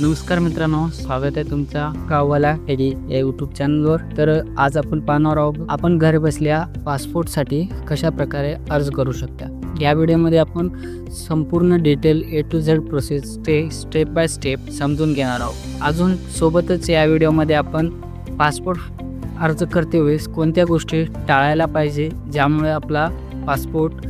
नमस्कार मित्रांनो स्वागत आहे तुमचा गाववाला एडी या यूट्यूब चॅनलवर तर आज आपण पाहणार आहोत आपण घर बसल्या पासपोर्टसाठी कशा प्रकारे अर्ज करू शकता. या व्हिडिओमध्ये आपण संपूर्ण detail A to Z process ते स्टेप बाय स्टेप समजून घेणार आहोत. अजून सोबतच या व्हिडिओमध्ये आपण पासपोर्ट अर्ज करते वेळेस कोणत्या गोष्टी टाळायला पाहिजे ज्यामुळे आपला पासपोर्ट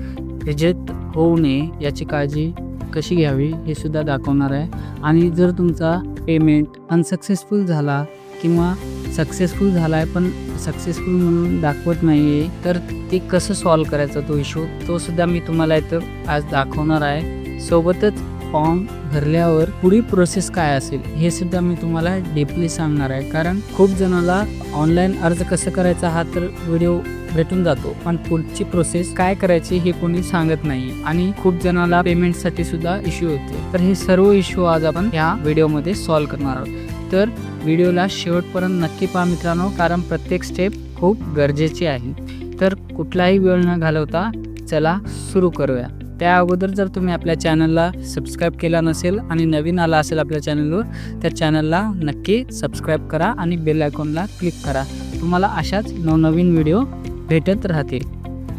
रिजेक्ट होऊ नये याची काळजी कशी घ्यावी हे सुद्धा दाखवणार आहे. आणि जर तुमचा पेमेंट अनसक्सेसफुल झाला किंवा सक्सेसफुल झाला आहे पण सक्सेसफुल म्हणून दाखवत नाही आहे तर ते कसं सॉल्व करायचा तो इश्यू तो सुद्धा मी तुम्हाला इथं आज दाखवणार आहे. सोबतच फॉर्म भरल्यावर पुढील प्रोसेस काय असेल हे सुद्धा मी तुम्हाला डीपली सांगणार आहे. कारण खूप जणाला ऑनलाईन अर्ज कसं करायचा हा तर व्हिडिओ भेटून जातो. पण पुढची प्रोसेस काय करायची हे कोणी सांगत नाही. आणि खूप जणाला पेमेंटसाठी सुद्धा इश्यू होते. तर हे सर्व इश्यू आज आपण या व्हिडिओमध्ये सॉल्व्ह करणार आहोत. तर व्हिडिओला शेवटपर्यंत नक्की पहा मित्रांनो कारण प्रत्येक स्टेप खूप गरजेची आहे. तर कुठलाही वेळ न घालवता चला सुरू करूया. त्या अगोदर जर तुम्ही आपल्या चॅनलला सबस्क्राईब केला नसेल आणि नवीन आला असेल आपल्या चॅनलवर त्या चॅनलला नक्की सबस्क्राईब करा आणि बेल आयकॉनला क्लिक करा. तुम्हाला अशाच नवनवीन व्हिडिओ भेटत राहतील.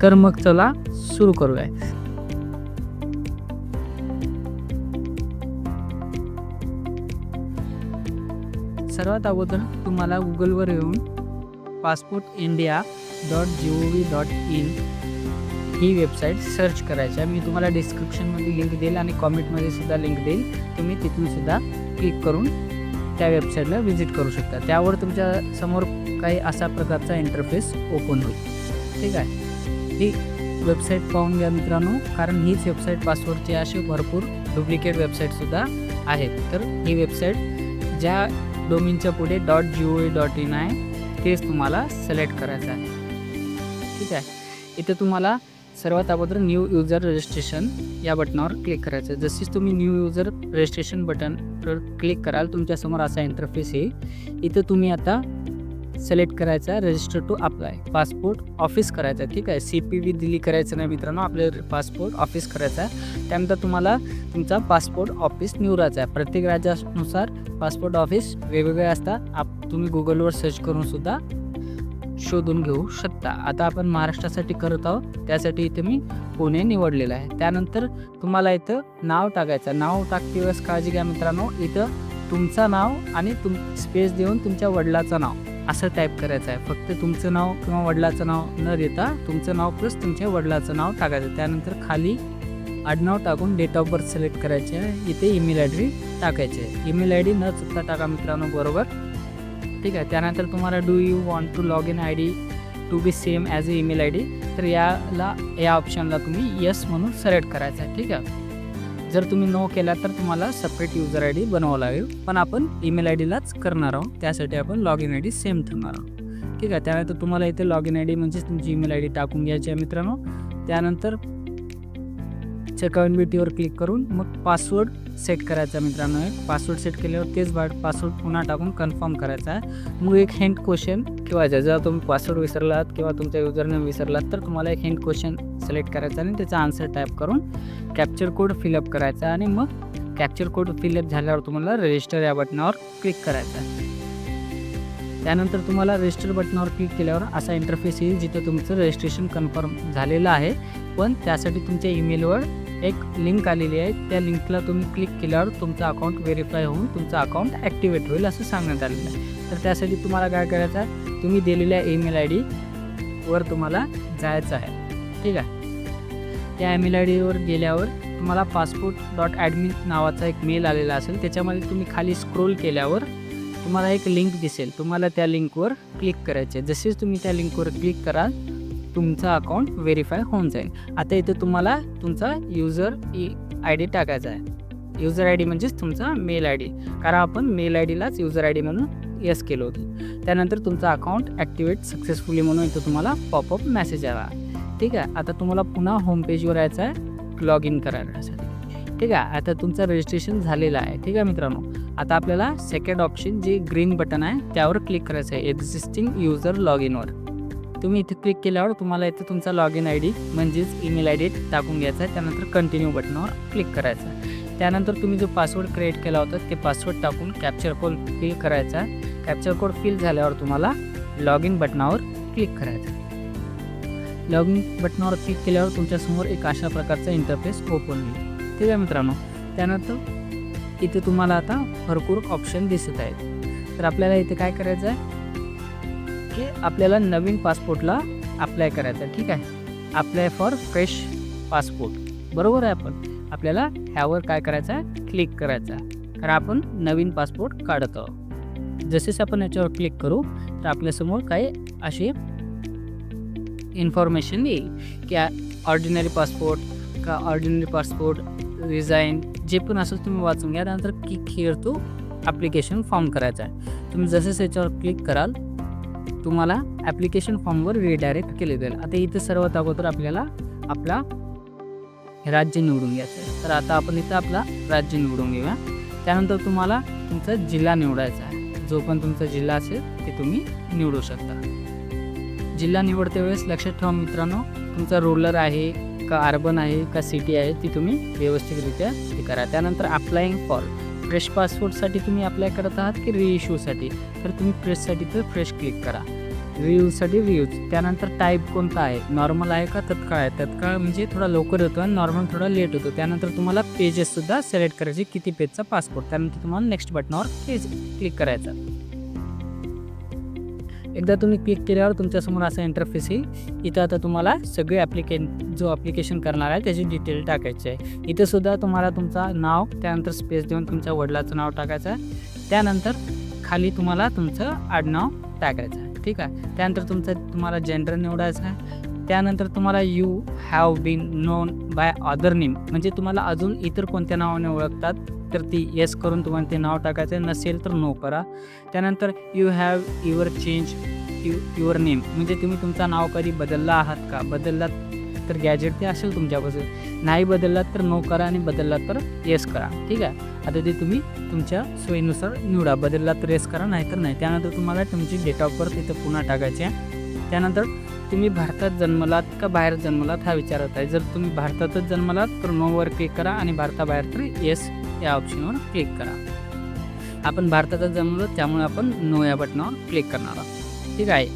तर मग चला सुरू करूया. सर्वात अगोदर तुम्हाला गुगलवर येऊन passport India dot G O V dot in he website search करायची आहे. मी तुम्हाला डिस्क्रिप्शनमध्ये लिंक देईल आणि कॉमेंटमध्ये सुद्धा लिंक देईल. तुम्ही तिथून सुद्धा क्लिक करून त्या वेबसाईटला व्हिजिट करू शकता. त्यावर तुमच्यासमोर काही असा प्रकारचा इंटरफेस ओपन होईल. ठीक आहे? ही वेबसाईट पाहून घ्या मित्रांनो. कारण हीच वेबसाईट पासवर्डची असे भरपूर डुप्लिकेट वेबसाईटसुद्धा आहेत. तर ही वेबसाईट ज्या डोमिनच्या पुढे. Dot G O dot in आहे तेच तुम्हाला सिलेक्ट करायचं आहे. ठीक आहे? इथे तुम्हाला सर्वात अगोदर न्यू युजर रजिस्ट्रेशन या बटनावर क्लिक करायचं. आहे जशीच तुम्ही न्यू युजर रजिस्ट्रेशन बटनवर क्लिक कराल तुमच्यासमोर असा इंटरफेस येईल. इथं तुम्ही आता सिलेक्ट करायचा register to apply passport office करायचा ठीक आहे? सी पी व्ही दिली करायचं नाही मित्रांनो आपले पासपोर्ट ऑफिस करायचा. आहे त्यानंतर तुम्हाला तुमचा पासपोर्ट ऑफिस निवडायचा आहे. प्रत्येक राज्यानुसार पासपोर्ट ऑफिस वेगवेगळे असतात. आप तुम्ही गुगलवर सर्च करून सुद्धा शोधून घेऊ शकता. आता आपण महाराष्ट्रासाठी करत आहोत त्यासाठी इथे मी पुणे निवडलेलं आहे. त्यानंतर तुम्हाला इथं नाव टाकायचं नाव टाकते वेळेस काळजी घ्या मित्रांनो. इथं तुमचं नाव आणि तुम स्पेस देऊन तुमच्या वडिलाचं नाव असं टाईप करायचं आहे. फक्त तुमचं नाव किंवा वडिलाचं नाव न देता तुमचं नाव प्लस तुमच्या वडिलाचं नाव टाकायचं त्यानंतर खाली आडनाव टाकून डेट ऑफ बर्थ सिलेक्ट करायचे आहे. इथे ईमेल आय डी टाकायचे आहे. ईमेल आय डी न चुकता टाका मित्रांनो बरोबर? ठीक आहे. त्यानंतर तुम्हाला do you want to log in I D to be same as a email I D तर याला या ऑप्शनला तुम्ही यस म्हणून सिलेक्ट करायचं आहे. ठीक आहे? जर तुम्ही नो केला तर तुम्हाला सेपरेट युजर आय डी बनवावं लागेल. पण आपण ईमेल आय डीलाच करणार आहोत. त्यासाठी आपण log in I D same ठेवणार आहोत. ठीक आहे? त्यानंतर तुम्हाला इथे लॉग इन आय डी म्हणजेच तुमची ईमेल आय डी टाकून घ्यायची आहे मित्रांनो. त्यानंतर चेकआउट क्लिक करून मग पासवर्ड सेट करायचा आहे मित्रांनो एक. पासवर्ड सेट केल्यावर तेच बा पासवर्ड पुन्हा टाकून कन्फर्म करायचा आहे. मग एक हेंड क्वेश्चन किंवा जेव्हा तुम्ही पासवर्ड विसरलात किंवा तुमच्या युजरनेम विसरलात तर तुम्हाला एक हिंट क्वेश्चन सिलेक्ट करायचा आणि त्याचा आन्सर टाईप करून कॅप्चर कोड फिलअप करायचा आणि मग कॅप्चर कोड फिलअप झाल्यावर तुम्हाला रजिस्टर या बटनावर क्लिक करायचा आहे. त्यानंतर तुम्हाला रजिस्टर बटनावर क्लिक केल्यावर असा इंटरफेस येईल जिथं तुमचं रजिस्ट्रेशन कन्फर्म झालेलं आहे. पण त्यासाठी तुमच्या ईमेलवर एक लिंक आलेली आहे. त्या लिंकला तुम्ही क्लिक केल्यावर तुमचं अकाउंट व्हेरीफाय होऊन तुमचं अकाउंट ॲक्टिवेट होईल असं सांगण्यात आलेलं आहे. तर त्यासाठी तुम्हाला काय करायचं आहे? तुम्ही दिलेल्या ईमेल आय डीवर तुम्हाला जायचं आहे. ठीक आहे? त्या ईमेल आय डीवर गेल्यावर तुम्हाला पासपोर्ट डॉट ॲडमिन नावाचा एक मेल आलेला असेल. त्याच्यामध्ये तुम्ही खाली स्क्रोल केल्यावर तुम्हाला एक लिंक दिसेल. तुम्हाला त्या लिंकवर क्लिक करायचे जसेच तुम्ही त्या लिंकवर क्लिक कराल तुमचं अकाउंट व्हेरीफाय होऊन जाईल. आता इथं तुम्हाला तुमचा युजर ई आय डी टाकायचा आहे. युजर आय डी म्हणजेच तुमचा मेल आय डी कारण आपण मेल आय डीलाच युजर आय डी म्हणून यस केलं होतं. त्यानंतर तुमचा अकाउंट ॲक्टिवेट सक्सेसफुली म्हणून इथं तुम्हाला पॉपअप मेसेज आला. ठीक आहे? आता तुम्हाला पुन्हा होम पेजवर यायचं आहे. लॉग इन करायसाठी ठीक आहे? आता तुमचं रजिस्ट्रेशन झालेलं आहे. ठीक आहे मित्रांनो? आता आपल्याला सेकंड ऑप्शन जे ग्रीन बटन आहे त्यावर क्लिक करायचं आहे. एक्झिस्टिंग युजर लॉग इनवर तुम्ही इथे क्लिक केल्यावर तुम्हाला इथे तुमचा लॉग इन आय डी म्हणजेच ईमेल आय डी टाकून घ्यायचा आहे. त्यानंतर कंटिन्यू बटनावर क्लिक करायचं आहे. त्यानंतर तुम्ही जो पासवर्ड क्रिएट केला होता ते पासवर्ड टाकून कॅप्चर कोड फिल करायचा कॅप्चर कोड फिल झाल्यावर तुम्हाला लॉग इन बटनावर क्लिक करायचं लॉग इन बटनावर क्लिक केल्यावर तुमच्यासमोर एक अशा प्रकारचा इंटरफेस ओपन होईल. ठीक आहे मित्रांनो? त्यानंतर इथे तुम्हाला आता भरपूर ऑप्शन दिसत आहेत. तर आपल्याला इथे काय करायचं आहे? की आपल्याला नवीन पासपोर्टला अप्लाय करायचं आहे ठीक आहे? अप्लाय फॉर फ्रेश पासपोर्ट बरोबर आहे आपण? आपल्याला ह्यावर काय करायचं आहे? क्लिक करायचा आहे. कारण आपण नवीन पासपोर्ट काढत आहोत. जसेच आपण याच्यावर क्लिक करू तर आपल्यासमोर काही अशी इन्फॉर्मेशन येईल की ऑर्डिनरी पासपोर्ट का ऑर्डिनरी पासपोर्ट रिझाईन जे पण असं तुम्ही वाचून घ्या त्यानंतर click here to application form करायचा आहे. तुम्ही जसेच याच्यावर क्लिक कराल तुम्हाला ॲप्लिकेशन फॉर्मवर रिडायरेक्ट केले जाईल. आता इथं सर्वात अगोदर आपल्याला आपला राज्य निवडून घ्यायचं आहे. तर आता आपण इथं आपला राज्य निवडून घेऊया. त्यानंतर तुम्हाला तुमचा जिल्हा निवडायचा आहे. जो पण तुमचा जिल्हा असेल ते तुम्ही निवडू शकता. जिल्हा निवडते वेळेस लक्षात ठेवा मित्रांनो तुमचा रुरल आहे का अर्बन आहे का सिटी आहे ती तुम्ही व्यवस्थितरित्या हे करा. त्यानंतर अप्लाईंग फॉर फ्रेश पासपोर्टसाठी तुम्ही अप्लाय करत आहात की रिइश्यूसाठी तर तुम्ही फ्रेशसाठी तर फ्रेश क्लिक करा. रियूजसाठी रियूज त्यानंतर टाईप कोणता आहे? नॉर्मल आहे का तत्काळ आहे? तत्काळ म्हणजे थोडा लवकर होतो आणि नॉर्मल थोडा लेट होतो. त्यानंतर तुम्हाला पेजेससुद्धा सिलेक्ट करायचे किती पेजचा पासपोर्ट त्यानंतर तुम्हाला नेक्स्ट बटनावर पेज क्लिक करायचा. एकदा तुम्ही क्लिक केल्यावर तुमच्यासमोर असा इंटरफेस येईल. इथं आता तुम्हाला सगळे ॲप्लिके जो ॲप्लिकेशन करणार आहे त्याची डिटेल टाकायची आहे. इथं सुद्धा तुम्हाला तुमचा नाव त्यानंतर स्पेस देऊन तुमच्या वडिलाचं नाव टाकायचं आहे. त्यानंतर खाली तुम्हाला तुमचं आडनाव टाकायचं आहे. ठीक आहे? त्यानंतर तुमचं तुम्हाला जेंडर निवडायचं आहे. त्यानंतर तुम्हाला you have been known by other name म्हणजे तुम्हाला अजून इतर कोणत्या नावाने ओळखतात? तर ती येस करून तुम्हाला ते नाव टाकायचं आहे. नसेल तर नो करा. त्यानंतर you have your change you your name म्हणजे तुम्ही तुमचं नाव कधी बदलला आहात का? बदललात तर गॅजेट ते असेल तुमच्यापासून. नाही बदललात तर नो करा आणि बदललात तर येस करा. ठीक आहे? आता ते तुम्ही तुमच्या सोयीनुसार निवडा. बदललात तर येस करा नाही तर नाही. त्यानंतर तुम्हाला तुमची डेट ऑफ बर्थ इथं पुन्हा टाकायची आहे. त्यानंतर तुम्ही भारतात जन्मलात का बाहेर जन्मलात हा विचारत आहे. जर तुम्ही भारतातच जन्मलात तर नोवर क्लिक करा आणि भारताबाहेर तर येस या ऑप्शनवर क्लिक करा. आपण भारतातच जन्मलो त्यामुळे आपण नो या बटनावर क्लिक करणार आहोत. ठीक आहे?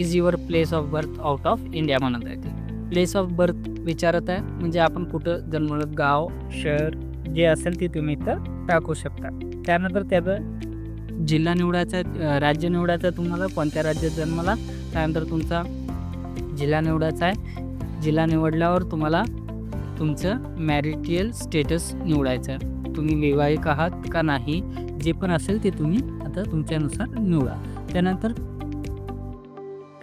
Is your place of birth out of India म्हणत आहे ते. प्लेस ऑफ बर्थ विचारत आहे. म्हणजे आपण कुठं जन्मलं गाव शहर जे असेल ते तुम्ही इथं टाकू शकता. त्यानंतर त्याचं जिल्हा निवडायचा आहे, राज्य निवडायचं तुम्हाला कोणत्या राज्यात जन्मला? त्यानंतर तुमचा जिल्हा निवडायचा आहे. जिल्हा निवडल्यावर तुम्हाला तुमचं मॅरिटियल स्टेटस निवडायचं आहे. तुम्ही विवाहिक आहात का नाही जे पण असेल ते तुम्ही आता तुमच्यानुसार निवडा. त्यानंतर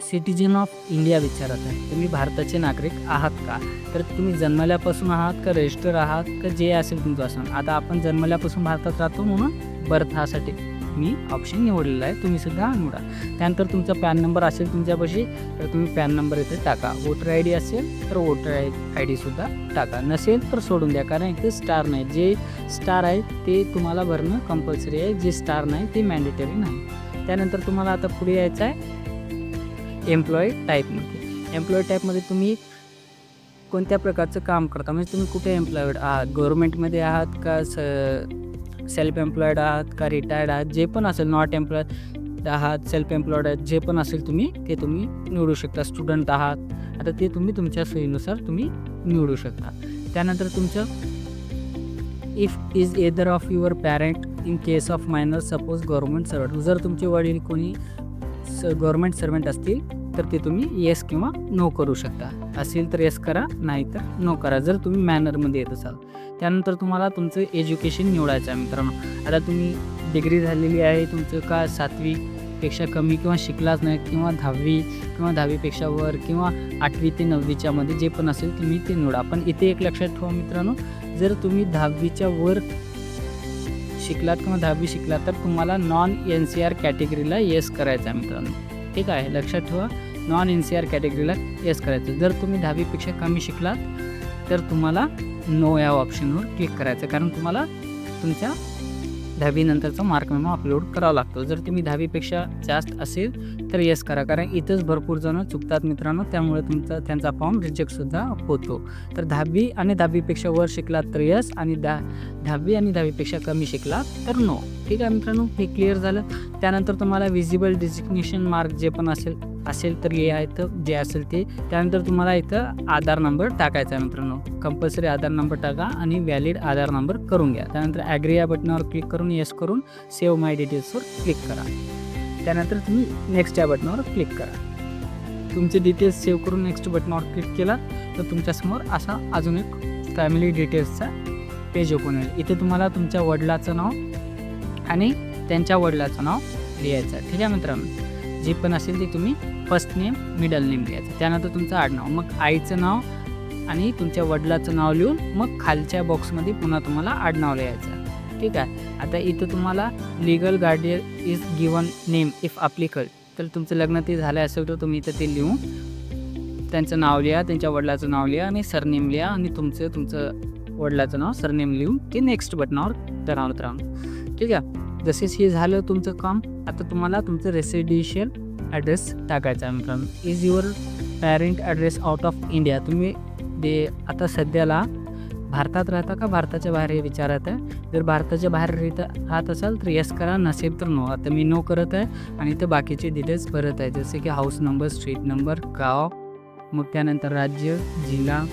सिटीजन ऑफ इंडिया विचारत आहे. तुम्ही भारताचे नागरिक आहात का? तर तुम्ही जन्मल्यापासून आहात का रजिस्टर आहात का जे असेल तुमचं असं. आता आपण जन्मल्यापासून भारतात राहतो म्हणून बर्थ हासाठी मी ऑप्शन निवडलेला आहे. तुम्ही सुद्धा निवडा. त्यानंतर तुमचा पॅन नंबर असेल तुमच्यापाशी तर तुम्ही पॅन नंबर इथे टाका. वोटर आय डी असेल तर वोटर आय आय डीसुद्धा टाका. नसेल तर सोडून द्या. कारण इथे स्टार नाही. जे स्टार आहे ते तुम्हाला भरणं कंपल्सरी आहे. जे स्टार नाही ते मॅन्डेटरी नाही. त्यानंतर तुम्हाला आता पुढे यायचं आहे. एम्प्लॉई टाईपमध्ये एम्प्लॉई टाईपमध्ये तुम्ही कोणत्या प्रकारचं काम करता? म्हणजे तुम्ही कुठे एम्प्लॉईड आहात? गव्हर्मेंटमध्ये आहात का स सेल्फ एम्प्लॉईड आहात का रिटायर्ड आहात जे पण असेल नॉट एम्प्लॉईड आहात सेल्फ एम्प्लॉईड आहात जे पण असेल तुम्ही ते तुम्ही निवडू शकता. स्टुडंट आहात. आता ते तुम्ही तुमच्या सोयीनुसार तुम्ही निवडू शकता. त्यानंतर तुमचं if is either of your parent in case of minor suppose government servant जर तुमचे वडील कोणी स गव्हर्मेंट सर्वंट असतील तर ते तुम्ही येस किंवा नो करू शकता. असेल तर येस करा नाही तर नो करा. जर तुम्ही मॅनरमध्ये येत असाल. त्यानंतर तुम्हाला तुमचं एज्युकेशन निवडायचं आहे मित्रांनो. आता तुम्ही डिग्री झालेली आहे तुमचं का सातवीपेक्षा कमी किंवा शिकलाच नाही किंवा दहावी किंवा दहावीपेक्षा वर किंवा आठवी ते नववीच्यामध्ये जे पण असेल तुम्ही ते निवडा. पण इथे एक लक्षात ठेवा मित्रांनो जर तुम्ही दहावीच्या वर शिकलात किंवा दहावी शिकलात तर तुम्हाला नॉन एन सी आर कॅटेगरीला येस करायचं आहे मित्रांनो. ठीक आहे. लक्षात ठेवा. नॉन एन सी आर कॅटेगरीला येस करायचं. जर तुम्ही दहावीपेक्षा कमी शिकलात तर तुम्हाला नो या ऑप्शनवर क्लिक करायचं. कारण तुम्हाला तुमच्या दहावीनंतरचा मार्क मेमो अपलोड करावा लागतो. जर तुम्ही दहावीपेक्षा जास्त असेल तर येस करा. कारण इथंच भरपूर जण चुकतात मित्रांनो त्यामुळे तुमचा त्यांचा फॉर्म रिजेक्टसुद्धा होतो. तर दहावी आणि दहावीपेक्षा वर शिकलात तर यस आणि दहा दहावी आणि दहावीपेक्षा कमी शिकला तर नो ठीक आहे मित्रांनो हे क्लिअर झालं. त्यानंतर तुम्हाला विजिबल डिजिग्नेशन मार्क जे पण असेल असेल तर हे आहे तर जे असेल ते. त्यानंतर तुम्हाला इथं आधार नंबर टाकायचा आहे मित्रांनो. कंपल्सरी आधार नंबर टाका आणि व्हॅलिड आधार नंबर करून घ्या. त्यानंतर ॲग्री या बटनावर क्लिक करून येस करून सेव्ह माय डिटेल्सवर क्लिक करा. त्यानंतर तुम्ही नेक्स्ट या बटनावर क्लिक करा. तुमचे डिटेल्स सेव्ह करून नेक्स्ट बटनावर क्लिक केला तर तुमच्यासमोर असा अजून एक फॅमिली डिटेल्सचा पेज ओपन होईल. इथे तुम्हाला तुमच्या वडिलाचं नाव आणि त्यांच्या वडिलाचं नाव लिहायचं आहे. ठीक आहे मित्रांनो? जे पण असेल ते तुम्ही फर्स्ट नेम मिडल नेम लिहायचं. त्यानंतर तुमचं आडनाव मग आईचं नाव आणि तुमच्या वडिलाचं नाव लिहून मग खालच्या बॉक्समध्ये पुन्हा तुम्हाला आडनाव लिहायचं. ठीक आहे? आता इथं तुम्हाला legal guardian is given name if applicable तर तुमचं लग्न ते झालं असेल तर तुम्ही इथं ते लिहून त्यांचं नाव लिहा त्यांच्या वडिलाचं नाव लिहा आणि सरनेम लिहा आणि तुमचं तुमचं वडिलाचं नाव सरनेम लिहून ते नेक्स्ट बटनावर दरावत राहून ठीक आहे? जसेच हे झालं तुमचं काम आता तुम्हाला तुमचं रेसिडेन्शियल ॲड्रेस टाकायचा आहे मित्रांनो. Is your parent address out of India तुम्ही दे आता सध्याला भारतात राहता का? भारताच्या बाहेर हे विचारत आहे. जर भारताच्या बाहेर राहत राहत असाल तर येस करा नसेल तर नो आता मी नो करत आहे आणि ते बाकीचे डिटेल्स भरत आहे. जसे की हाऊस नंबर स्ट्रीट नंबर गाव मग त्यानंतर राज्य जिल्हा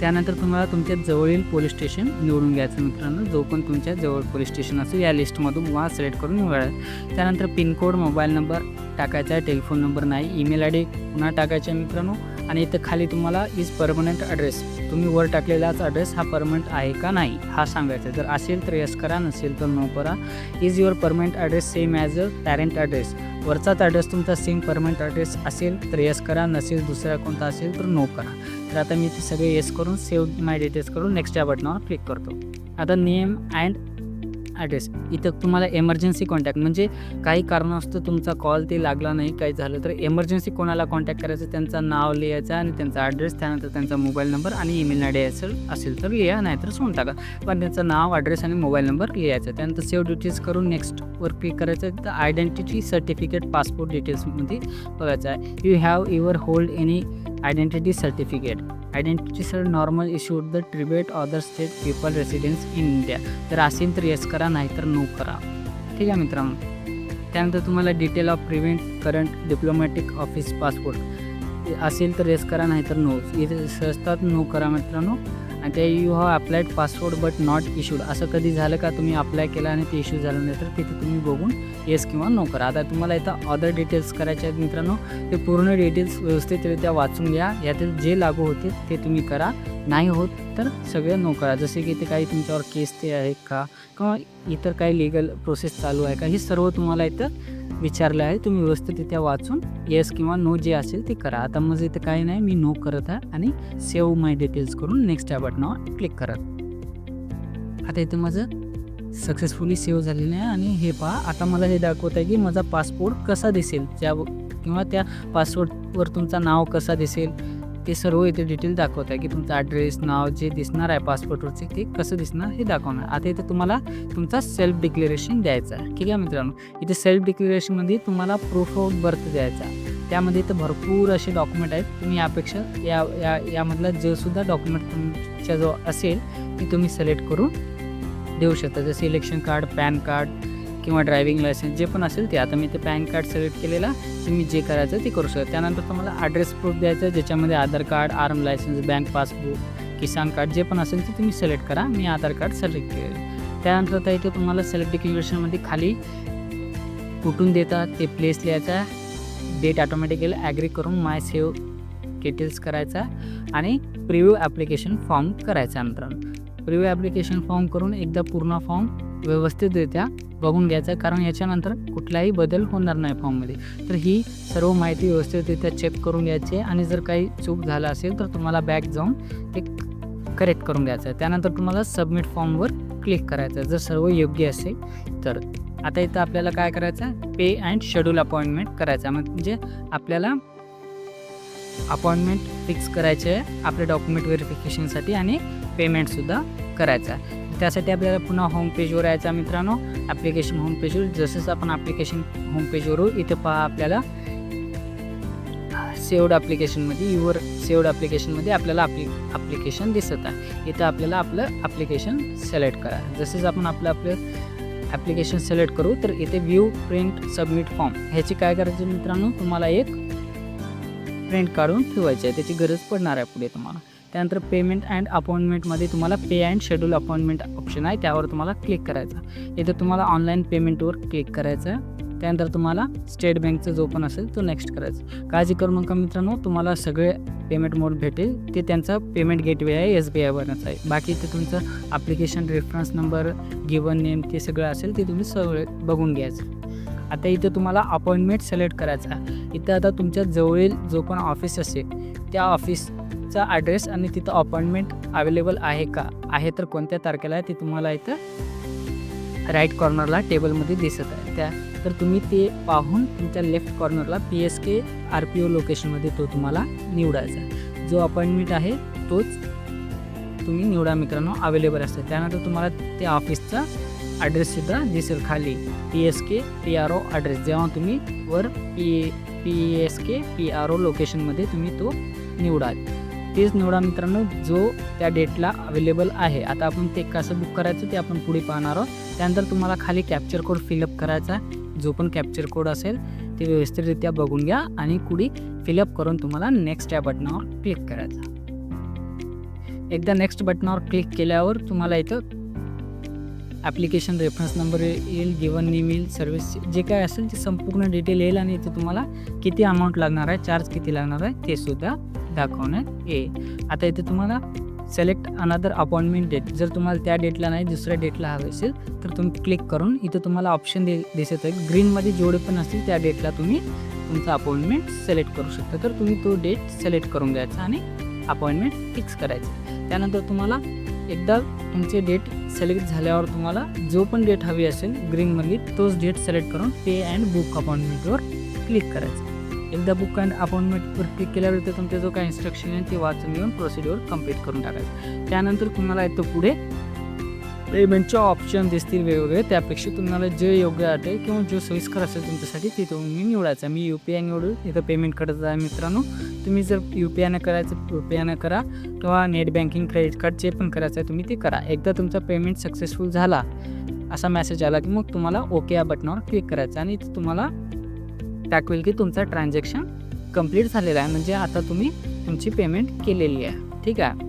त्यानंतर तुम्हाला तुमच्या जवळील पोलीस स्टेशन निवडून घ्यायचं मित्रांनो. जो पण तुमच्या जवळ पोलीस स्टेशन असेल या लिस्टमधून वा सिलेक्ट करून निवडायचं त्यानंतर पिनकोड मोबाईल नंबर टाकायचा आहे टेलिफोन नंबर नाही. ईमेल आय डी पुन्हा टाकायचा मित्रांनो. आणि इथं खाली तुम्हाला इज परमनंट ॲड्रेस तुम्ही वर टाकलेलाच ॲड्रेस हा परमनंट आहे का नाही हा सांगायचा. जर असेल तर यस करा नसेल तर नो करा. Is your permanent address same as a parent address वरचाच address तुमचा सेम परमनंट ॲड्रेस असेल तर यस करा नसेल दुसरा कोणता असेल तर नो करा. तर आता मी ते सगळे येस करून सेव्ह माय डिटेल्स करून नेक्स्ट या बटनावर क्लिक करतो. आता नेम अँड ॲड्रेस इथं तुम्हाला एमर्जन्सी कॉन्टॅक्ट म्हणजे काही कारणास्तव तुमचा कॉल ते लागला नाही काही झालं तर एमर्जन्सी कोणाला कॉन्टॅक्ट करायचं त्यांचं नाव लिहायचं आणि त्यांचा ॲड्रेस त्यानंतर त्यांचा मोबाईल नंबर आणि ईमेल आय डी असेल असेल तर लिहा नाहीतर सोडून टाका. पण त्यांचं नाव ॲड्रेस आणि मोबाईल नंबर लिहायचा. त्यानंतर सेव्ह डिटेल्स करून नेक्स्टवर क्लिक करायचं तर आयडेंटिटी सर्टिफिकेट पासपोर्ट डिटेल्समध्ये बघायचं आहे. You have your hold any identity certificate identity sir normal issued the Tibet other state people residence in India तर असेल तर येस करा नाहीतर नो करा. ठीक आहे मित्रांनो? त्यानंतर तुम्हाला detail of prevent current diplomatic office passport असेल तर येस करा नाहीतर नो इथे सहजतात नो करा मित्रांनो. आणि ते you have applied passport but not issued असं कधी झालं का? तुम्ही अप्लाय केला आणि ते इश्यू झालं नाही तर तिथे तुम्ही बघून येस किंवा नो करा. आता तुम्हाला इथं अदर डिटेल्स करायचे आहेत मित्रांनो ते पूर्ण डिटेल्स व्यवस्थितरित्या वाचून घ्या. यातील जे लागू होते ते तुम्ही करा. नाही होत तर सगळे नो करा. जसे की ते काही तुमच्यावर केस ते आहे का? किंवा इतर काही लिगल प्रोसेस चालू आहे का? हे सर्व तुम्हाला इथं विचारलं आहे. तुम्ही व्यवस्थितरित्या वाचून येस किंवा नो जे असेल ते करा. आता मग इथं काही नाही मी नो करत आहे आणि सेव्ह माय डिटेल्स करून नेक्स्ट या बटनावर क्लिक करत. आता इथं माझं सक्सेसफुली सेव्ह झालेलं आहे आणि हे पहा आता मला हे दाखवत आहे की माझा पासपोर्ट कसा दिसेल? ज्या किंवा त्या पासपोर्टवर तुमचं नाव कसा दिसेल? ते सर्व इथे डिटेल दाखवत आहे की तुमचं ॲड्रेस नाव जे दिसणार आहे पासपोर्टवरचे ते कसं दिसणार हे दाखवणार आता इथे तुम्हाला तुमचा सेल्फ डिक्लेरेशन द्यायचा आहे. ठीक आहे मित्रांनो? इथे सेल्फ डिक्लेरेशनमध्ये तुम्हाला प्रूफ ऑफ बर्थ द्यायचा त्यामध्ये इथं भरपूर असे डॉक्युमेंट आहेत. तुम्ही यापेक्षा या या यामधला जे सुद्धा डॉक्युमेंट तुमच्या जो असेल ती तुम्ही सिलेक्ट करून देऊ शकता. जसे इलेक्शन कार्ड पॅन कार्ड किंवा ड्रायव्हिंग लायसन्स जे पण असेल ते. आता मी ते पॅन कार्ड सिलेक्ट केलेला तुम्ही जे करायचं ते करू शकता. त्यानंतर तुम्हाला ॲड्रेस प्रूफ द्यायचं ज्याच्यामध्ये Aadhaar card arm licence bank passbook Kisan card जे पण असेल ते तुम्ही सिलेक्ट करा. मी आधार कार्ड सिलेक्ट केलेलं त्यानंतर आता इथे तुम्हाला सिलेक्ट डिक्लेरेशनमध्ये खाली कुठून देतात ते प्लेस लिहायचा डेट ऑटोमॅटिकली ॲग्री करून माय सेव्ह डिटेल्स करायचा आणि प्रिव्ह्यू ॲप्लिकेशन फॉर्म करायचा नंतर प्रिव्ह्यू ॲप्लिकेशन फॉर्म करून एकदा पूर्ण फॉर्म व्यवस्थितरित्या बघून घ्यायचं आहे कारण याच्यानंतर कुठलाही बदल होणार नाही फॉर्ममध्ये. तर ही सर्व माहिती व्यवस्थितरित्या चेक करून घ्यायची आहे. आणि जर काही चूक झालं असेल तर तुम्हाला बॅक जाऊन ते करेक्ट करून घ्यायचं आहे. त्यानंतर तुम्हाला सबमिट फॉर्मवर क्लिक करायचं आहे. जर सर्व योग्य असेल तर आता इथं आपल्याला काय करायचं आहे? पे अँड शेड्यूल अपॉइंटमेंट करायचा म्हणजे आपल्याला अपॉइंटमेंट फिक्स करायचे आहे आपल्या डॉक्युमेंट व्हेरिफिकेशनसाठी आणि पेमेंटसुद्धा करायचं आहे. त्यासाठी आपल्याला पुन्हा होम पेजवर यायचं मित्रांनो. ॲप्लिकेशन होम पेजवर जसंच आपण ॲप्लिकेशन होम पेजवर इथं पहा आपल्याला. सेवड ॲप्लिकेशनमध्ये युवर सेवड ॲप्लिकेशनमध्ये आपल्याला आपली ॲप्लिकेशन दिसत आहे. इथं आपल्याला आपलं ॲप्लिकेशन सिलेक्ट करा. जसेच आपण आपलं आपलं ॲप्लिकेशन सिलेक्ट करू तर इथे व्ह्यू प्रिंट सबमिट फॉर्म ह्याची काय करायचं मित्रांनो? तुम्हाला एक प्रिंट काढून ठेवायची आहे. त्याची गरज पडणार आहे पुढे तुम्हाला. त्यानंतर पेमेंट अँड अपॉइंटमेंटमध्ये तुम्हाला pay and schedule appointment option आहे. त्यावर तुम्हाला क्लिक करायचं इथं तुम्हाला ऑनलाईन पेमेंटवर क्लिक करायचं आहे. त्यानंतर तुम्हाला स्टेट बँकचं जो पण असेल तो नेक्स्ट करायचा काळजी करू नका मित्रांनो. तुम्हाला सगळे पेमेंट मोड भेटेल. ते त्यांचा पेमेंट गेटवे आहे एस बी आयवरच आहे. बाकी ते तुमचं application reference number given name ते सगळं असेल ते तुम्ही सगळे बघून घ्यायचं आता इथं तुम्हाला अपॉइंटमेंट सिलेक्ट करायचा इथं आता तुमच्या जवळील जो पण ऑफिस असेल त्या ऑफिस चा ॲड्रेस आणि तिथं अपॉइंटमेंट अवेलेबल आहे का? आहे तर कोणत्या तारखेला आहे ते तुम्हाला इथं राईट कॉर्नरला टेबलमध्ये दिसत आहे. त्या तर तुम्ही ते पाहून तुमच्या left कॉर्नरला P S K R P O लोकेशनमध्ये तो तुम्हाला निवडायचा जो अपॉइंटमेंट आहे तोच तुम्ही निवडा मित्रांनो अवेलेबल असतो. त्यानंतर तुम्हाला त्या ऑफिसचा ॲड्रेससुद्धा दिसेल खाली. P S K P R O address जेव्हा तुम्ही वर P P S K P R O लोकेशनमध्ये तुम्ही तो निवडाल. तेच निवडा मित्रांनो जो त्या डेटला अवेलेबल आहे. आता आपण ते कसं बुक करायचं ते आपण पुढे पाहणार आहोत. त्यानंतर तुम्हाला खाली कॅप्चर कोड फिलअप करायचा आहे. जो पण कॅप्चर कोड असेल ते व्यवस्थितरित्या बघून घ्या आणि पुढे फिलअप करून तुम्हाला नेक्स्ट या बटनावर क्लिक करायचं. एकदा नेक्स्ट बटनावर क्लिक केल्यावर तुम्हाला इथं ॲप्लिकेशन रेफरन्स नंबर येईल गिवन नेम येईल सर्व्हिस जे काय असेल ते संपूर्ण डिटेल येईल आणि इथे तुम्हाला किती अमाऊंट लागणार आहे चार्ज किती लागणार आहे ते सुद्धा दाखवण्यात येईल. आता इथे तुम्हाला सिलेक्ट अनदर अपॉइंटमेंट डेट जर तुम्हाला त्या डेटला नाही दुसऱ्या डेटला हवे असेल तर तुम्ही क्लिक करून इथं तुम्हाला ऑप्शन दे दिसत आहे. ग्रीनमध्ये जेवढे पण असतील त्या डेटला तुम्ही तुमचा अपॉइंटमेंट सिलेक्ट करू शकता. तर तुम्ही तो डेट सिलेक्ट करून घ्यायचा आणि अपॉइंटमेंट फिक्स करायचं. त्यानंतर तुम्हाला एकदा तुमचे डेट सिलेक्ट झाल्यावर तुम्हाला जो पण डेट हवी असेल ग्रीनमध्ये तोच डेट सिलेक्ट करून पे अँड बुक अपॉइंटमेंटवर क्लिक करायचं. एकदा बुक अँड अपॉइंटमेंटवर क्लिक केल्यावर इथे तुमचे जो काय इन्स्ट्रक्शन आहे ते वाचून घेऊन प्रोसिड्युअर कंप्लीट करून टाकायचं. त्यानंतर तुम्हाला येतो पुढे पेमेंटचे ऑप्शन दिसतील वेगवेगळे त्यापेक्षा तुम्हाला जे योग्य वाटेल किंवा जो सोयीस्कर असेल तुमच्यासाठी ते तुम्ही निवडायचं. मी यू पी आय निवडू इथं पेमेंट करत आहे मित्रांनो. तुम्ही जर यू पी आयनं करायचं यू पी आयनं करा किंवा नेट बँकिंग क्रेडिट कार्ड जे पण करायचं आहे तुम्ही ते करा. एकदा तुमचा पेमेंट सक्सेसफुल झाला असा मेसेज आला की मग तुम्हाला ओके या बटनावर क्लिक करायचं आणि तुम्हाला दाखवेल की तुमचं ट्रान्झॅक्शन कंप्लीट झालेलं आहे. म्हणजे आता तुम्ही तुमची पेमेंट केलेली आहे. ठीक आहे?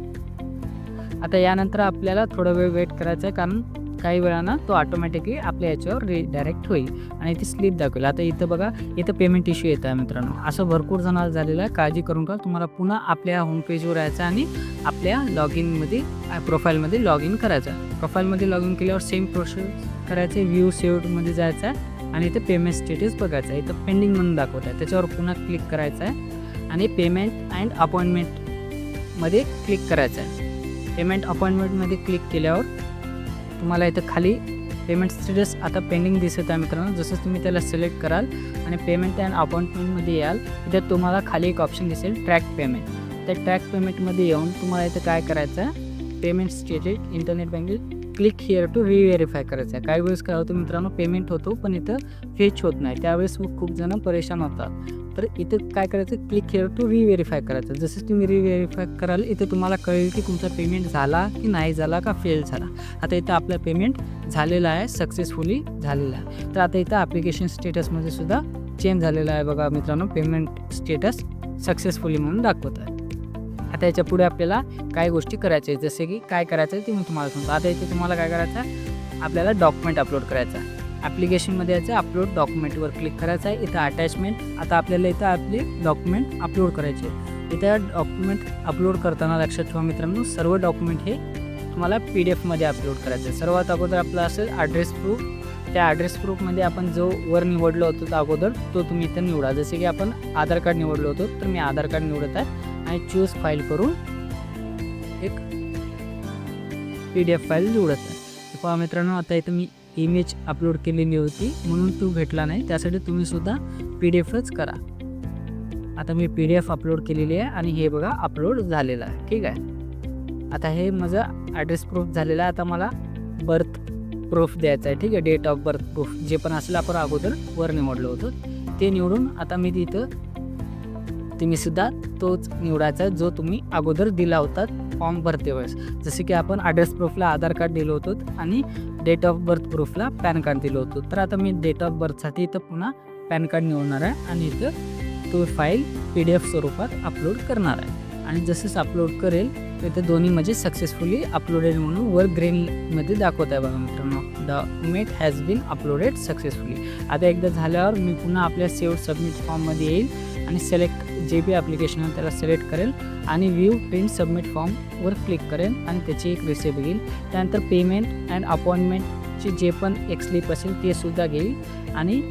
आता यानंतर आपल्याला थोडा वेळ वेट करायचा आहे कारण काही वेळानं तो ऑटोमॅटिकली आपल्या याच्यावर रिडायरेक्ट होईल आणि ती स्लिप दाखवेल. आता इथं बघा इथं पेमेंट इश्यू येत आहे मित्रांनो. असं भरपूर जणांना झालेलं आहे. काळजी करून का तुम्हाला पुन्हा आपल्या होमपेजवर यायचं आणि आपल्या लॉग इनमध्ये प्रोफाईलमध्ये लॉग इन करायचं आहे. प्रोफाईलमध्ये लॉग इन केल्यावर सेम प्रोसेस करायचे व्ह्यू सेवडमध्ये जायचं आहे आणि इथं पेमेंट स्टेटस बघायचं आहे. इथं पेंडिंग म्हणून दाखवत आहे. त्याच्यावर पुन्हा क्लिक करायचं आहे आणि पेमेंट अँड अपॉइंटमेंटमध्ये क्लिक करायचं आहे. पेमेंट अपॉइंटमेंटमध्ये क्लिक केल्यावर तुम्हाला इथं खाली पेमेंट स्टेटस आता पेंडिंग दिसत आहे मित्रांनो. जसं तुम्ही त्याला सिलेक्ट कराल आणि पेमेंट अँड अपॉइंटमेंटमध्ये याल तिथे तुम्हाला खाली एक ऑप्शन दिसेल ट्रॅक पेमेंट. त्या ट्रॅक पेमेंटमध्ये येऊन तुम्हाला इथं काय करायचं आहे? Payment stated internet banking click here to reverify करायचं आहे. काही वेळेस काय होतं मित्रांनो पेमेंट होतो पण इथं फेच होत नाही. त्यावेळेस मग खूप जण परेशान होतात. तर इथं काय करायचं? क्लिक केलं टू रिव्हेरीफाय करायचं. जसं तुम्ही रिव्हेरीफाय कराल इथं तुम्हाला कळेल की तुमचा पेमेंट झाला की नाही झाला का फेल झाला. आता इथं आपलं पेमेंट झालेलं आहे सक्सेसफुली झालेलं आहे. तर आता इथं ॲप्लिकेशन स्टेटसमध्ये सुद्धा चेंज झालेलं आहे बघा मित्रांनो. पेमेंट स्टेटस सक्सेसफुली म्हणून दाखवत आहे. आता याच्यापुढे आपल्याला काही गोष्टी करायच्या आहेत. जसे की काय करायचं आहे ते मी तुम्हाला सांगतो. आता इथे तुम्हाला काय करायचं आहे? आपल्याला डॉक्युमेंट अपलोड करायचं आहे. ॲप्लिकेशनमध्ये यायचं अपलोड डॉक्युमेंटवर क्लिक करायचं आहे. इथं अटॅचमेंट आता आपल्याला इथं आपले डॉक्युमेंट अपलोड करायचे इथं डॉक्युमेंट अपलोड करताना लक्षात ठेवा मित्रांनो सर्व डॉक्युमेंट हे तुम्हाला पी डी एफमध्ये अपलोड करायचं आहे. सर्वात अगोदर आपला असेल ॲड्रेस प्रूफ त्या ॲड्रेस प्रूफमध्ये आपण जो वर निवडलो होतो तो अगोदर तो तुम्ही इथं निवडा. जसे की आपण आधार कार्ड निवडलो होतो तर मी आधार कार्ड निवडत आहे आणि चूज फाईल करून एक पी डी एफ फाईल निवडत आहे. पहा मित्रांनो आता इथं मी इमेज अपलोड केलेली होती म्हणून तो भेटला नाही. त्यासाठी तुम्ही सुद्धा पी डी एफच करा. आता मी पी डी एफ अपलोड केलेली आहे आणि हे बघा अपलोड झालेलं आहे. ठीक आहे? आता हे माझं ॲड्रेस प्रूफ झालेलं आहे. आता मला बर्थ प्रूफ द्यायचा आहे. ठीक आहे? डेट ऑफ बर्थ प्रूफ जे पण असेल आपण अगोदर वर निवडलं होतं. ते निवडून आता मी तिथं तुम्ही सुद्धा तोच निवडायचा आहे जो तुम्ही अगोदर दिला होता फॉर्म भरते वेळेस. जसे की आपण ॲड्रेस प्रूफला आधार कार्ड दिलं होतं आणि डेट ऑफ बर्थ प्रूफला पॅन कार्ड दिलं होतं. तर आता मी डेट ऑफ बर्थसाठी इथं पुन्हा पॅन कार्ड निवडणार आहे आणि इथं तो फाईल पी डी एफ स्वरूपात अपलोड करणार आहे. आणि जसंच अपलोड करेल तर ते दोन्ही म्हणजे सक्सेसफुली अपलोडेड म्हणून वर ग्रीनमध्ये दाखवत आहे बघा मित्रांनो. Document has been uploaded successfully आता एकदा झाल्यावर मी पुन्हा आपल्या सेव्ह सबमिट फॉर्ममध्ये येईल आणि सिलेक्ट जे बी ॲप्लिकेशन आहे त्याला सिलेक्ट करेल आणि व्ह्यू प्रिंट सबमिट फॉर्मवर क्लिक करेल आणि त्याची एक रिसिप्ट घेईल त्यानंतर पेमेंट अँड अपॉइंटमेंटची जे पण एक स्लिप असेल ते सुद्धा घेईल आणि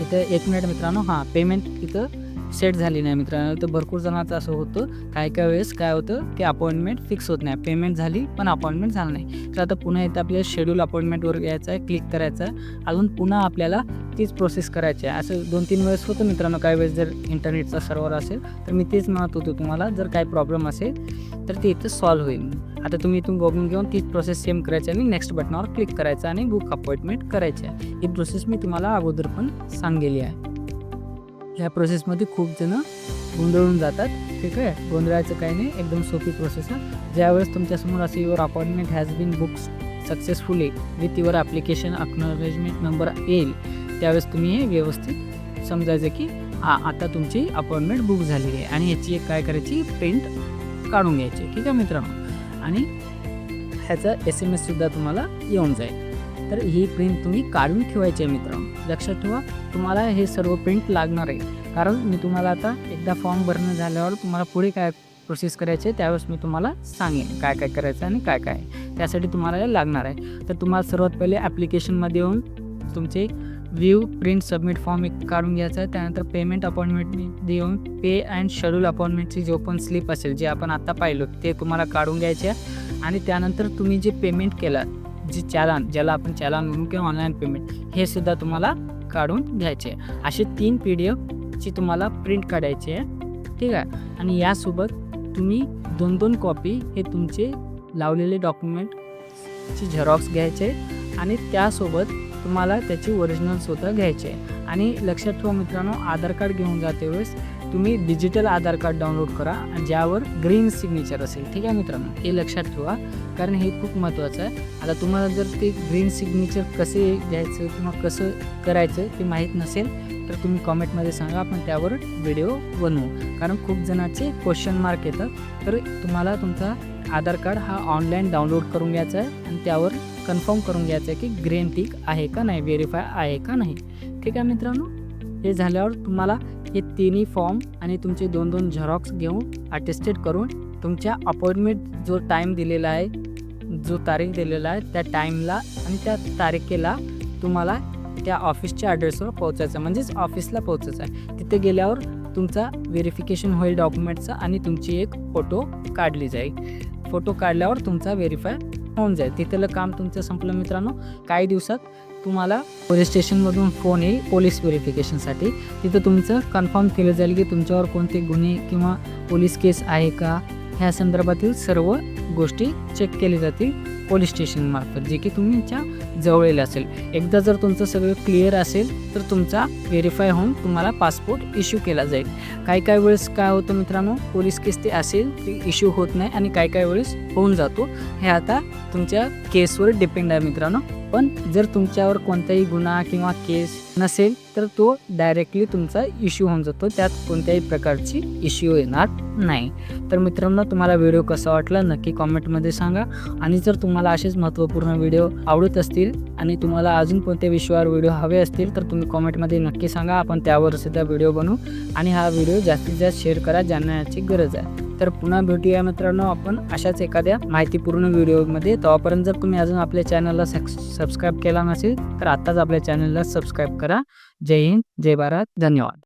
इथं एक मिनिट मित्रांनो हां पेमेंट इथं सेट झाली नाही मित्रांनो. तर भरपूर जणांचं असं होतं काय काय वेळेस काय होतं की अपॉइंटमेंट फिक्स होत नाही. पेमेंट झाली पण अपॉइंटमेंट झालं नाही. तर आता पुन्हा इथं आपल्याला शेड्यूल अपॉइंटमेंटवर यायचं आहे क्लिक करायचं आहे. अजून पुन्हा आपल्याला तीच प्रोसेस करायची आहे. असं दोन तीन वेळेस होतं मित्रांनो. काही वेळेस जर इंटरनेटचा सर्व्हर असेल तर मी तेच म्हणत होतो तुम्हाला जर काही प्रॉब्लेम असेल तर ते इथं सॉल्व्ह होईल. आता तुम्ही इथून बघून घेऊन तीच प्रोसेस सेम करायची आणि नेक्स्ट बटनावर क्लिक करायचं आणि बुक अपॉइंटमेंट करायची आहे. ही प्रोसेस मी तुम्हाला अगोदर पण सांगलेली आहे. ह्या प्रोसेसमध्ये खूप जण गोंधळून जातात. ठीक आहे? गोंधळाचं काही नाही. एकदम सोपी प्रोसेस आहे ज्यावेळेस तुमच्यासमोर असं your appointment has been books successfully with your application acknowledgement number येईल त्यावेळेस तुम्ही हे व्यवस्थित समजायचं की हा आता तुमची अपॉइंटमेंट बुक झालेली आहे. आणि ह्याची एक काय करायची? प्रिंट काढून घ्यायची. ठीक आहे मित्रांनो? आणि ह्याचा एस एम एससुद्धा तुम्हाला येऊन जाईल. तर ही प्रिंट तुम्ही काढून ठेवायची आहे मित्रांनो. लक्षात ठेवा तुम्हाला हे सर्व प्रिंट लागणार आहे. कारण मी तुम्हाला आता एकदा फॉर्म भरणं झाल्यावर तुम्हाला पुढे काय प्रोसेस करायचे त्यावेळेस मी तुम्हाला सांगेन काय काय करायचं आणि काय काय त्यासाठी तुम्हाला लागणार आहे. तर तुम्हाला सर्वात पहिले ॲप्लिकेशनमध्ये येऊन तुमचे व्ह्यू प्रिंट सबमिट फॉर्म एक काढून घ्यायचा आहे. त्यानंतर पेमेंट अपॉइंटमेंट देऊन पे अँड शेड्यूल अपॉइंटमेंटची जो पण स्लिप असेल जे आपण आत्ता पाहिलो ते तुम्हाला काढून घ्यायचे आहे. आणि त्यानंतर तुम्ही जे पेमेंट केलं जे चालान ज्याला आपण चालान म्हणून किंवा ऑनलाईन पेमेंट हे सुद्धा तुम्हाला काढून घ्यायचे असे तीन पी डी एफची तुम्हाला प्रिंट काढायची आहे. ठीक आहे? आणि यासोबत तुम्ही दोन दोन कॉपी हे तुमचे लावलेले डॉक्युमेंटची झेरॉक्स घ्यायचे आणि त्यासोबत तुम्हाला त्याची ओरिजिनलसुद्धा घ्यायचे आहे. आणि लक्षात ठेवा मित्रांनो आधार कार्ड घेऊन जाते वेळेस तुम्ही डिजिटल आधार कार्ड डाउनलोड करा आणि ज्यावर ग्रीन सिग्नेचर असेल ठीक आहे मित्रांनो? हे लक्षात ठेवा कारण हे खूप महत्त्वाचं आहे. आता तुम्हाला जर ते ग्रीन सिग्नेचर कसे घ्यायचं किंवा कसं करायचं ते माहीत नसेल तर तुम्ही कॉमेंटमध्ये सांगा आपण त्यावर व्हिडिओ बनवू. कारण खूप जणांचे क्वेश्चन मार्क येतात. तर तुम्हाला तुमचा आधार कार्ड हा ऑनलाईन डाउनलोड करून घ्यायचा आहे आणि त्यावर कन्फर्म करून घ्यायचं आहे की ग्रीन टिक आहे का नाही व्हेरीफाय आहे का नाही. ठीक आहे मित्रांनो? हे झाल्यावर तुम्हाला हे तिन्ही फॉर्म आणि तुमचे दोन दोन झेरॉक्स घेऊन अटेस्टेड करून तुमच्या अपॉइंटमेंट जो टाईम दिलेला आहे जो तारीख दिलेला आहे त्या टाईमला आणि त्या तारखेला तुम्हाला त्या ऑफिसच्या ॲड्रेसवर पोहोचायचं म्हणजेच ऑफिसला पोहोचायचं आहे. तिथे गेल्यावर तुमचा व्हेरिफिकेशन होईल डॉक्युमेंटचं आणि तुमची एक फोटो काढली जाईल. फोटो काढल्यावर तुमचा व्हेरीफाय होऊन जाईल. तिथलं काम तुमचं संपलं मित्रांनो. काही दिवसात तुम्हाला पोलीस स्टेशनमधून फोन येईल पोलीस व्हेरिफिकेशनसाठी. तिथं तुमचं कन्फर्म केलं जाईल की तुमच्यावर कोणते गुन्हे किंवा पोलीस केस आहे का? ह्या संदर्भातील सर्व गोष्टी चेक केली जातील पोलीस स्टेशनमार्फत जे की तुमच्या जवळील असेल. एकदा जर तुमचं सगळं क्लिअर असेल तर तुमचा व्हेरीफाय होऊन तुम्हाला पासपोर्ट इश्यू केला जाईल. काही काही वेळेस काय होतं मित्रांनो पोलीस केस ते असेल ते इश्यू होत नाही आणि काही काही वेळेस होऊन जातो. हे आता तुमच्या केसवर डिपेंड आहे मित्रांनो. पण जर तुमच्यावर कोणताही गुन्हा किंवा केस नसेल तर तो डायरेक्टली तुमचा इश्यू होऊन जातो. त्यात कोणत्याही प्रकारची इश्यू येणार नाही. तर मित्रांनो तुम्हाला व्हिडिओ कसा वाटला नक्की कॉमेंटमध्ये सांगा. आणि जर तुम्हाला असेच महत्त्वपूर्ण व्हिडिओ आवडत असतील आणि तुम्हाला अजून कोणत्या विषयावर व्हिडिओ हवे असतील तर तुम्ही कॉमेंटमध्ये नक्की सांगा. आपण त्यावर सुद्धा व्हिडिओ बनवू. आणि हा व्हिडिओ जास्तीत जास्त शेअर करा ज्यांना याची गरज आहे. तर पुन्हा भेटूया मित्रांनो. आपण अशाच एखाद्या माहितीपूर्ण व्हिडिओमध्ये. तोपर्यंत जर तुम्ही अजून आपल्या चॅनलला सबस्क्राईब केला नसेल तर आत्ताच आपल्या चॅनलला सबस्क्राईब करा. जय हिंद जय भारत. धन्यवाद.